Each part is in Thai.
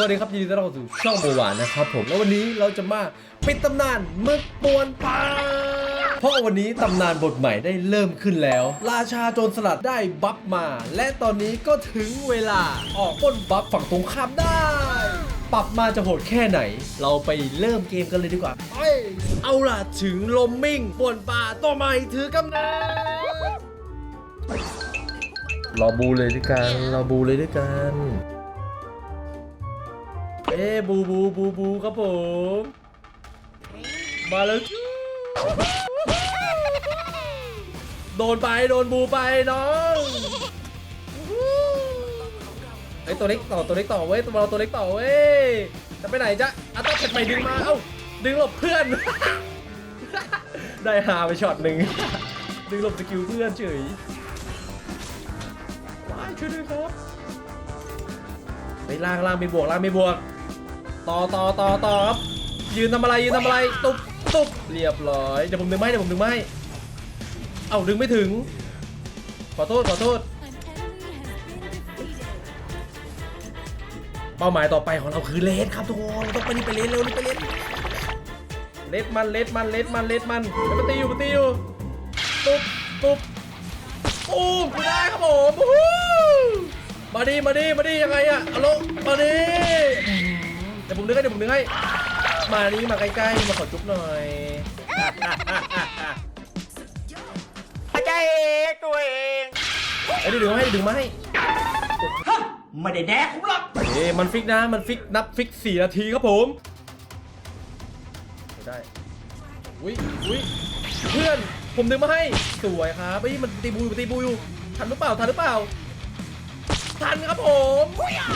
สวัสดีครับยินดีต้อนรับเข้าสู่ช่องโบวานนะครับผมแล้ววันนี้เราจะมาปิดตำนานมึกปวนปลาเพราะวันนี้ตำนานบทใหม่ได้เริ่มขึ้นแล้ว ราชาโจรสลัดได้บัฟมา และตอนนี้ก็ถึงเวลาออกปล้นบัฟฝั่งตรงข้ามได้ ปรับมาจะโหดแค่ไหน เราไปเริ่มเกมกันเลยดีกว่าไปเอาล่ะถึงลมมิ่งป่วนป่าตัวใหม่ถือกำเนิดรอบูเลยด้วยกันรอบูเลยด้วยกัน เอ้บูบูบูบูครับผมมาแล้วโดนไปโดนบูไปน้องไอตัวเล็กต่อตัวเล็กต่อเว้ยตัวเราตัวเล็กต่อเว้ยจะไปไหนจ๊ะอะต้องเข็ดไปดึงมาเอ้าดึงหลบเพื่อน ได้หาไปช็อตหนึ่งดึงหลบสกิลเพื่อนเฉยว้ายช่วยด้วยครับไปล่างล่างไม่บวกล่างไม่บวก ต่อต่อต่อต่อครับยืนทำอะไรยืนทำอะไรตุบตุบเรียบร้อยเดี๋ยวผมดึงไม่เดี๋ยวผมดึงไม่เอ้าดึงไม่ถึง ขอโทษขอโทษ เป้าหมายต่อไปของเราคือเลสครับทุกคนต้องไปนี่ไปเลสเร็วนี่ไปเลสเลสมันเลสมันเลสมันเลสมันแล้วมันตีอยู่มันตีอยู่ตุ๊บตุ๊บปูมกูได้ครับผมมาดีมาดีมาดียังไงอะอโลมาดี ดี๋ยวผมดึงให้เดี๋ยวผมดึงให้มานี่มาใกล้ๆมาขอจุ๊บหน่อยใจเองตัวเองไอ้ยเดี๋ยวดึงมาให้เดี๋ยวดึงมาให้ไม่ได้แดกผมหรอกเอ้มันฟิกนะมันฟิกนับฟิกสี่นาทีครับผมไม่ได้อุ้ยอุ้ยเพื่อนผมดึงมาให้สวยครับไอ้ยมันตีบูอยู่มันตีบูอยู่ทันหรือเปล่าทันหรือเปล่าทันครับผม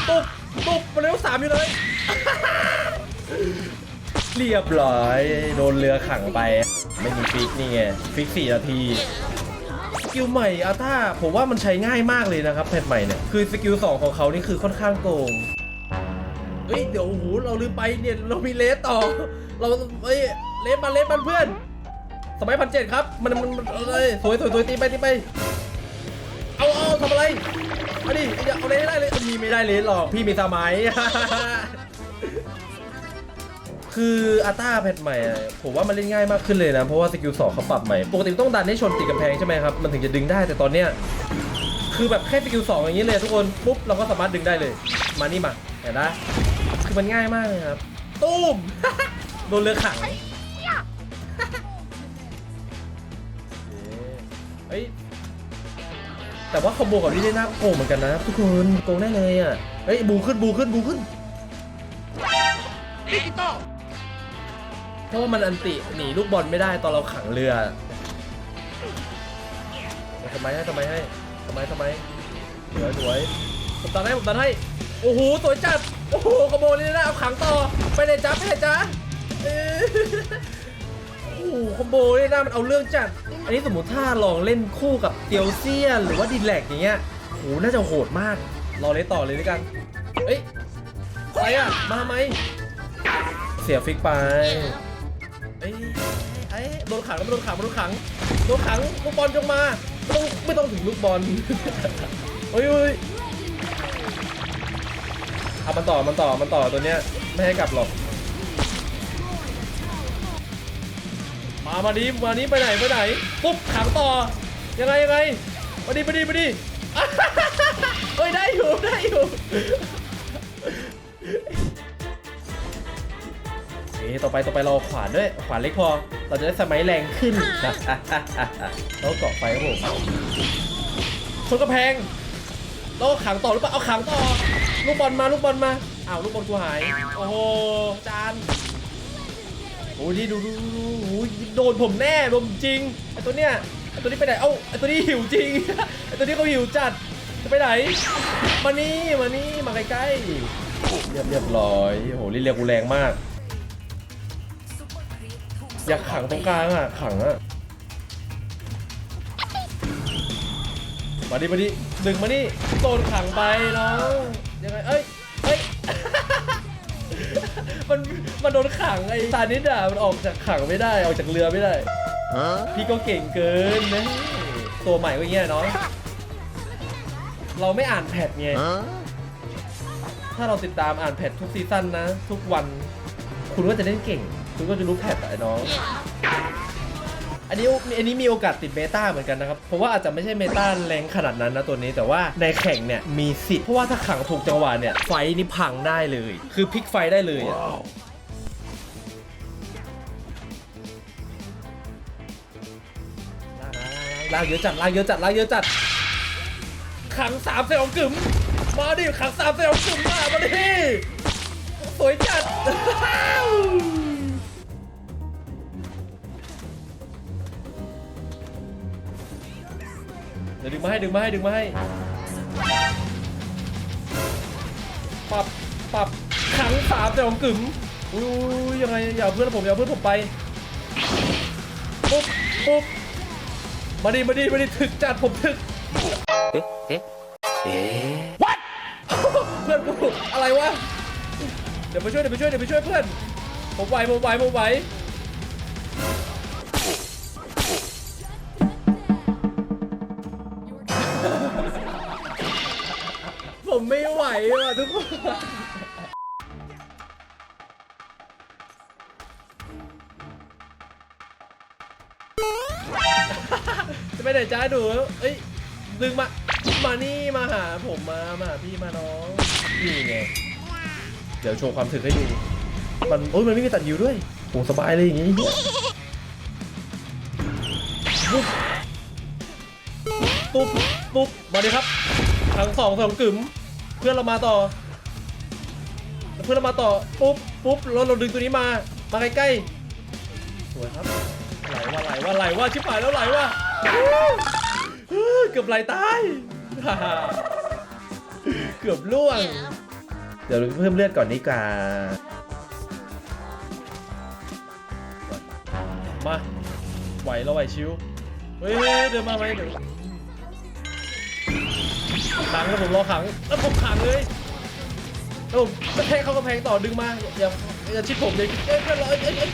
ตุบ ตุบเร็วสามอยู่เลย เรียบร้อย โดนเรือขังไป ไม่มีฟิกนี่ไง ฟิกสี่นาทีสกิลใหม่อาท่าผมว่ามันใช้ง่ายมากเลยนะครับแพทใหม่เนี่ย คือสกิล2ของเขานี่คือค่อนข้างโกงเฮ้ยเดี๋ยวโอ้โหเราลืมไปเนี่ยเรามีเลสต่อ เราเฮ้ยเลสมันเลสมันเพื่อน สมัยพันเจ็ดครับ มันมันมันเอ้ยสวยสวยสวยตีไปตีไป เอาเอาทำอะไรเอาดิเดี๋ยวเอาเลสได้เลยมีไม่ได้เลสหรอกพี่มีสมัย คืออาต้าแพทใหม่อะผมว่ามันเล่นง่ายมากขึ้นเลยนะ เพราะว่าสกิลสองเขาปรับใหม่ ปกติต้องดันให้ชนติดกำแพงใช่ไหมครับ มันถึงจะดึงได้แต่ตอนเนี้ยคือแบบแค่สกิลสองอย่างนี้เลยทุกคน ปุ๊บ เราก็สามารถดึงได้เลย มานี่มาเห็นไหมคือมันง่ายมากเลยครับตุ้มโดนเรือขังเฮ้ย แต่ว่าคอมโบกับนี่ได้น่าโกงเหมือนกันนะทุกคนโกงได้เลยอะเฮ้ยบูขึ้นบูขึ้นบูขึ้นดิจิตอลเพราะว่ามันอันติหนีลูกบอลไม่ได้ตอนเราขังเรือทำไมให้ทำไมให้ทำไมทำไมสวยสวยผมตัดให้ผมตัดให้โอ้โหสวยจัดโอ้โหขโมยนี่นะเอาขังต่อไปเลยจ้าไปเลยจ้าเออโอ้โห คอมโบนี่นะมันเอาเรื่องจัด อันนี้สมมติถ้าลองเล่นคู่กับเตียวเซียนหรือว่าดีแลกอย่างเงี้ยโหน่าจะโหดมาก รอเลยต่อเลยด้วยกันเฮ้ยอะไรอะ มาทำไมเสียฟิกไป เอ้ยไอ้ยโดนขังแล้วโดนขังโดนขังโดนขังลูกบอลจงมาไม่ต้องไม่ต้องถึงลูกบอลเฮ้ยเฮ้ยเอามันต่อมันต่อมันต่อตัวเนี้ยไม่ให้กลับหรอก มามาดีมานี้ไปไหนไปไหนปุ๊บขังต่อ ยังไงยังไงมาดีมาดีมาดีเฮ้ยได้อยู่ได้อยู่เอ๊ต่อไปต่อไปเราเอขวานด้วย ขวานเล็กพอ เราจะได้สมัยแรงขึ้นแล้วเกาะไฟครับผมชนกระแพงเราขังต่อหรือเปล่าเอาขังต่อ ลูกบอลมาลูกบอลมาอ้าวลูกบอลกูหาย โอ้โหจาน อ้ยนี่ดูดูดูดูโอ้ยโดนผมแน่โดนผมจริงไอตัวเนี้ยไอตัวนี้ไปไหนเอ้าไอตัวนี้หิวจริงไอตัวนี้เขาหิวจัดจะไปไหน มานี่มานี่มาใกล้ๆเรียบเรียบร้อยโอ้โหนี่เรียกกูแรงมาก อยากขังตรงกลางอะขังอะมาดิมาดิดึงมานี่โดนขังไปน้องยังไงเอ้ยเอ้ย มันโดนขังไอ้ตานิดอะมันออกจากขังไม่ได้ออกจากเรือไม่ได้ พี่ก็เก่งเกินนะตัวใหม่กว่างเงี้ยน้องเราไม่อ่านแพทไงถ้าเราติดตามอ่านแพททุกซีซั่นนะ ทุกวัน คุณก็จะเล่นเก่ง คุณก็จะรู้แพทไอ้น้องอันนี้อันนี้มีโอกาสติดเมตาเหมือนกันนะครับ เพราะว่าอาจจะไม่ใช่เมตาแรงขนาดนั้นนะตัวนี้ แต่ว่าในแข่งเนี่ยมีสิทธิ์ เพราะว่าถ้าขังถูกจังหวะเนี่ยไฟนี่พังได้เลย คือพลิกไฟได้เลยอ ลากเยอะจัดลากเยอะจัดลากเยอะจัด ขังสามเซลล์กึ๋มมาดิขังสามเซลล์กึ๋มมามาดิสวยจัดเดี๋ยวดึงมาให้ดึงมาให้ดึงมาให้ปรับปรับขังสามแต่ของกึ๋มอุ้ยยังไงอย่าเพื่อนผมอย่าเพื่อนผมไปปุ๊บปุ๊บ มาดิมาดิมาดิถึกจัดผมถึกเอ๊ะเอ๊ะเอ๊ะ what เพื่อนกูอะไรวะเดี๋ยวไปช่วยเดี๋ยวไปช่วยเดี๋ยวไปช่วยเพื่อนผมไหวผมไหวผมไหวผมไม่ไหวว่ะทุกคน จะไปไหนจ้าดูเอ้ยดึงมา มานี่มาหาผมมามาหาพี่มาน้องนี่ไง เดี๋ยวโชว์ความถึกให้ดู มันโอ้ยมันไม่มีตัดยิวด้วยโหสบายเลยอย่างงี้ปุ๊บปุ๊บปุ๊บมาดิครับทั้งสองสองกึ๋มเพื่อนเรามาต่อ เพื่อนเรามาต่อปุ๊บปุ๊บแล้วเราดึงตัวนี้มา มาใกล้ๆสวยครับไหลว่าไหลว่าไหลว่าชิบหายแล้วไหลว่า เกือบไหลตาย เกือบล่วง เดี๋ยวเราเพิ่มเลือดก่อนดีกว่ามาไหวเราไหวชิว เฮ้ยเดินมาไหมเดี๋ยวขังแล้วผมรอขังแล้วผมขังเลยแล้วผมกระแทกเข้ากระแพงต่อดึงมาอย่าอย่าชิดผมเลยเอ้ยเพื่อนเราเอ้ยเอ้ยเอ้ย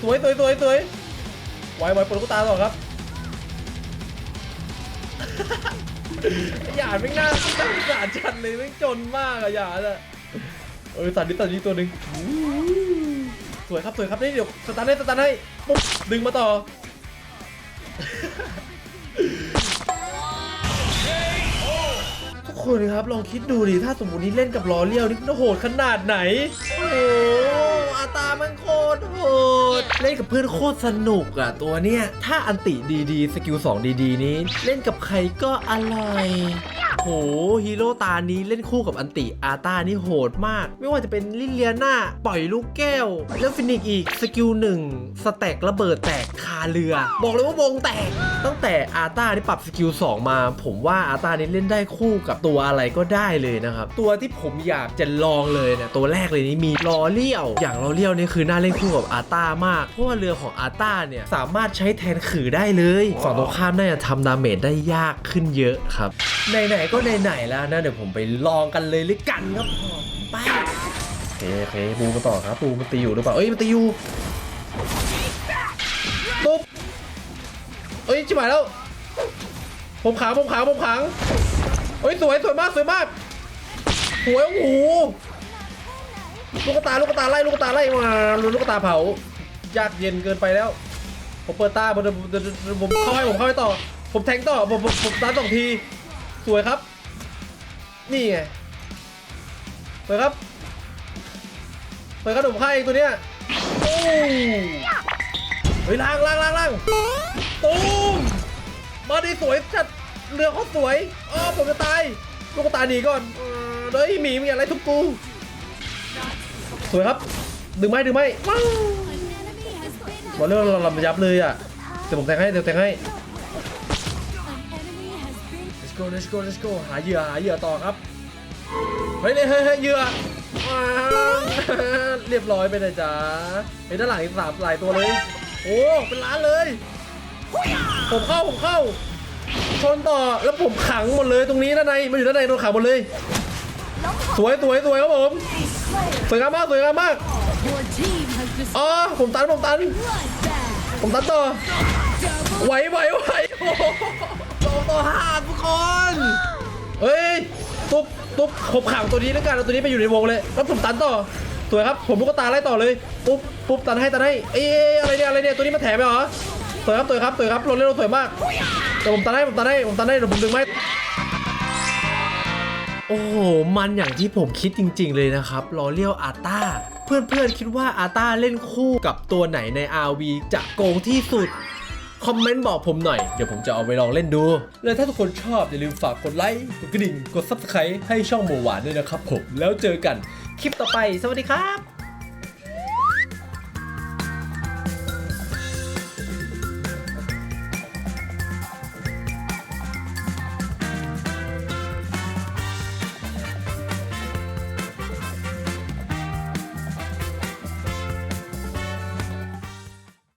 สวยสวยสวยสวยไหวไหวปวดลูตาต่อครับ หยาดไม่น่าน่าสงสารจันเลยไม่จนมากอะหยาดอะเออสตัดนิดตัดนี้ตัวหนึ่งสวยครับสวยครับนี่เดี๋ยวสตาร์ทให้สตาร์ทให้ปุ๊บดึงมาต่อทุกคนครับลองคิดดูดิถ้าสมมตินี้เล่นกับล้อเลี้ยวนี่โหดขนาดไหนโอ้ เล่นกับเพื่อนโคตรสนุกอะตัวเนี้ย ถ้าอันติดีๆ สกิล2ดีๆ นี้ เล่นกับใครก็อร่อยโหฮีโร่ตานี้เล่นคู่กับอันติอาตานี่โหดมาก ไม่ว่าจะเป็นลิเลียนาปล่อยลูกแก้ว แล้วฟินิกซ์อีก สกิลหนึ่งสแต็กระเบิดแตกคาเรือ บอกเลยว่าวงแตก ตั้งแต่อาตานี่ปรับสกิล2มา ผมว่าอาตานี่เล่นได้คู่กับตัวอะไรก็ได้เลยนะครับ ตัวที่ผมอยากจะลองเลยเนี่ยตัวแรกเลยนี่มีลอเลี้ยว อย่างลอเลี้ยวนี่คือน่าเล่นคู่กับอาตามากเพราะว่าเรือของอาตาเนี่ย สามารถใช้แทนขื่อได้เลยฝั่งตรงข้ามน่าจะทำดาเมจได้ยากขึ้นเยอะครับ ไหนๆก็ไหนๆแล้วนะเดี๋ยวผมไปลองกันเลยเลยกันครับผมไปโอเคโอเคบูมาต่อครับบูมันตีอยู่หรือเปล่าเอ้ยมันตีอยู่ปุ๊บเอ้ยจิ๋วหายแล้วผมขังผมขังผมขังเฮ้ยสวยสวยมากสวยมากสวยโอ้โหลูกกระตาลูกกระตาไล่ลูกกระตาไล่มาลูกกระตาเผา ยากเย็นเกินไปแล้ว ผมเปิดตาผมผมผมเข้าให้ผมเข้าให้ต่อ ผมแทงต่อผมผมผมตามสองที สวยครับ นี่ไงสวยครับสวยครับผมฆ่ตัวเนี้ยโอ้เฮ้ยล่างล่างล่างล่างตูมมาดีสวยจัดเรือเขาสวยอ๋อผมจะตายลูกตายหนีก่อนเออเฮ้ยหมีมึงอย่าไล่ทุบกูสวยครับดึงไหมดึงไหมว้าว บอลเรื่องเราลำยับเลยอะเดี๋ยวผมแทงให้เดี๋ยวแทงให้ let's go let's go let's go หาเหยื่อหาเหยื่อต่อครับเฮ้ยเฮ้ยเฮ้ยเฮ้ยเหยื่อว้าวเรียบร้อยไปเลยจ้าเฮ้ยด้านหลังอีกสามหลายตัวเลย โอ้เป็นล้านเลย ผมเข้าผมเข้าชนต่อแล้วผมขังหมดเลยตรงนี้ด้านในมันอยู่ด้านในโดนขังหมดเลย สวยสวยสวยครับผมสวยงามมากสวยงามมาก อ๋อผมตันผมตัน ผมตันต่อไหวไหวไหวโอ้โหสองต่อห้าทุกคนเฮ้ยตุ๊บตุ๊บผมขังตัวนี้แล้วกันเอาตัวนี้ไปอยู่ในวงเลยแล้วผมตันต่อสวยครับผมลูกตาไล่ต่อเลยปุ๊บปุ๊บตันให้ตันให้เอ้ยอะไรเนี่ยอะไรเนี่ยตัวนี้มาแถมไปเหรอสวยครับสวยครับสวยครับลงเล่นลงสวยมากแต่ผมตันให้ผมตันให้ผมตันให้เดี๋ยวผมดึงไม้โอ้โห มันอย่างที่ผมคิดจริง ๆ เลยนะครับ ลอเลียวอาต้า เพื่อนๆคิดว่าอาต้าเล่นคู่กับตัวไหนใน RV จะโกงที่สุด คอมเมนต์บอกผมหน่อย เดี๋ยวผมจะเอาไปลองเล่นดู และถ้าทุกคนชอบอย่าลืมฝากกดไลค์กดกระดิ่ง กด Subscribe ให้ช่องโมหวานด้วยนะครับผม แล้วเจอกันคลิปต่อไป สวัสดีครับ